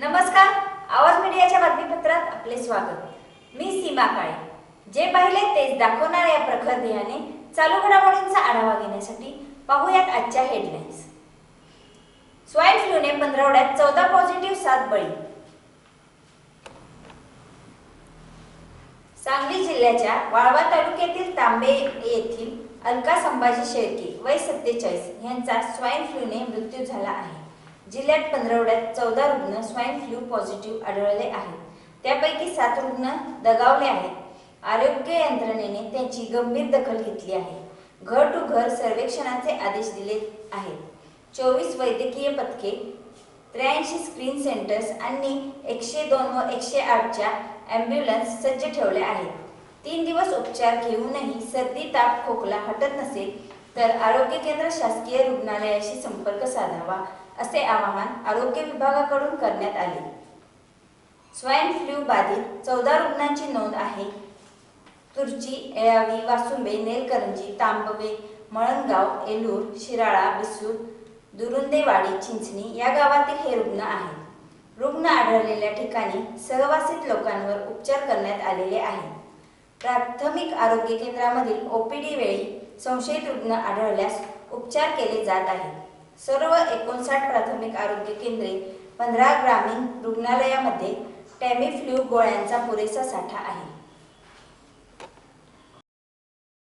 नमस्कार. आवाज मीडियाच्या बातमीपत्रात आपले स्वागत. मी सीमा काळे. जे पाहिले तेच दाखवणाऱ्या या प्रखर ध्येयाने चालू घडामोडींचा आढावा घेण्यासाठी पाहूयात आजच्या हेडलाईन्स स्वाईन फ्लूने पंधरवड्यात चौदा पॉझिटिव्ह सात बळी. सांगली जिल्ह्याच्या वाळवा तालुक्यातील तांबे येथील अलका संभाजी शेळके वय सत्तेचाळीस यांचा स्वाईन फ्लूने मृत्यू झाला आहे. जिल्ह्यात पंधरवड्यात चौदा रुग्ण स्वाईन फ्लू पॉझिटिव्ह आढळले आहेत. त्यापैकी सात रुग्ण दगावले आहेत. आरोग्य यंत्रणेने त्यांची गंभीर दखल घेतली आहे. घर टू घर सर्वेक्षणाचे आदेश दिले आहेत. चोवीस वैद्यकीय पथके त्र्याऐंशी स्क्रीन सेंटर्स आणि एकशे दोन व एकशे आठच्या ॲम्ब्युलन्स सज्ज ठेवल्या आहेत. तीन दिवस उपचार घेऊनही सर्दी ताप खोकला हटत नसेल तर आरोग्य केंद्र शासकीय रुग्णालयाशी संपर्क साधावा. असे आवाहन आरोग्य विभागाकडून करण्यात आले. स्वाईन फ्लू बाधित चौदा रुग्णांची नोंद आहे. तुर्ची येळावी वासुंबे नेलकरंजी तांबवे मळणगाव एलूर शिराळा बिसूर दुरुंदेवाडी चिंचणी या गावातील हे रुग्ण आहेत. रुग्ण आढळलेल्या ठिकाणी सहवासित लोकांवर उपचार करण्यात आलेले आहेत. प्राथमिक आरोग्य केंद्रामधील ओपीडी वेळी संशयित रुग्ण आढळल्यास उपचार केले जात आहेत. सर्व एकोणसाठ प्राथमिक आरोग्य केंद्रे पंधरा ग्रामीण रुग्णालयामध्ये टॅमीफ्लू गोळ्यांचा पुरेसा साठा आहे.